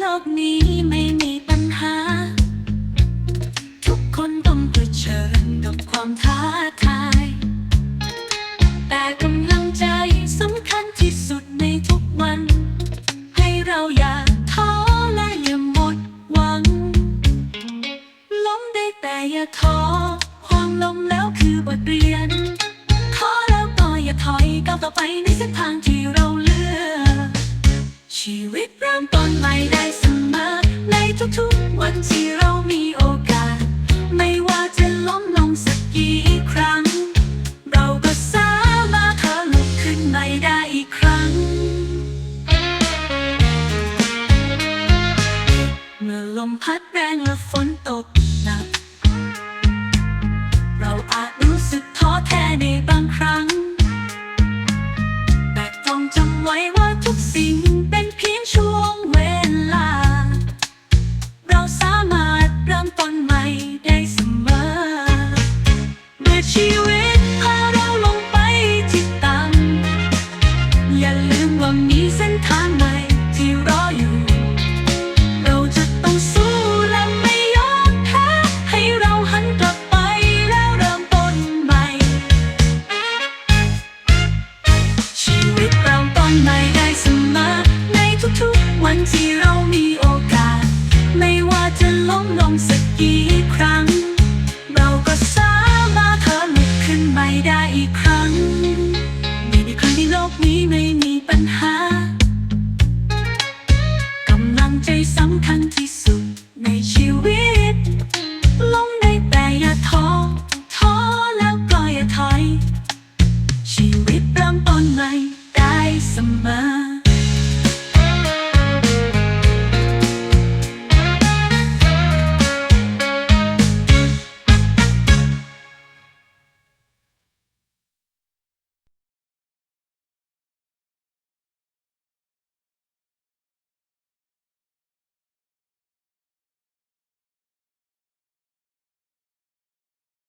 โลกนี้ไม่มีปัญหา ทุกคนต้องเผชิญกับความท้าทาย แต่กำลังใจสำคัญที่สุดในทุกวัน ให้เราอย่าท้อและอย่าหมดหวัง ล้มได้แต่อย่าท้อ ความล้มแล้วคือบทเรียน ริ่มต้นใหม่ได้เสมอ ในทุกๆวันที่เรามีโอกาส ไม่ว่าจะล้มลงสักกี่ครั้ง เราก็สามารถเธอลุกขึ้นใหม่ได้อีกครั้ง เมื่อลมพัดแรงและฝนตก empty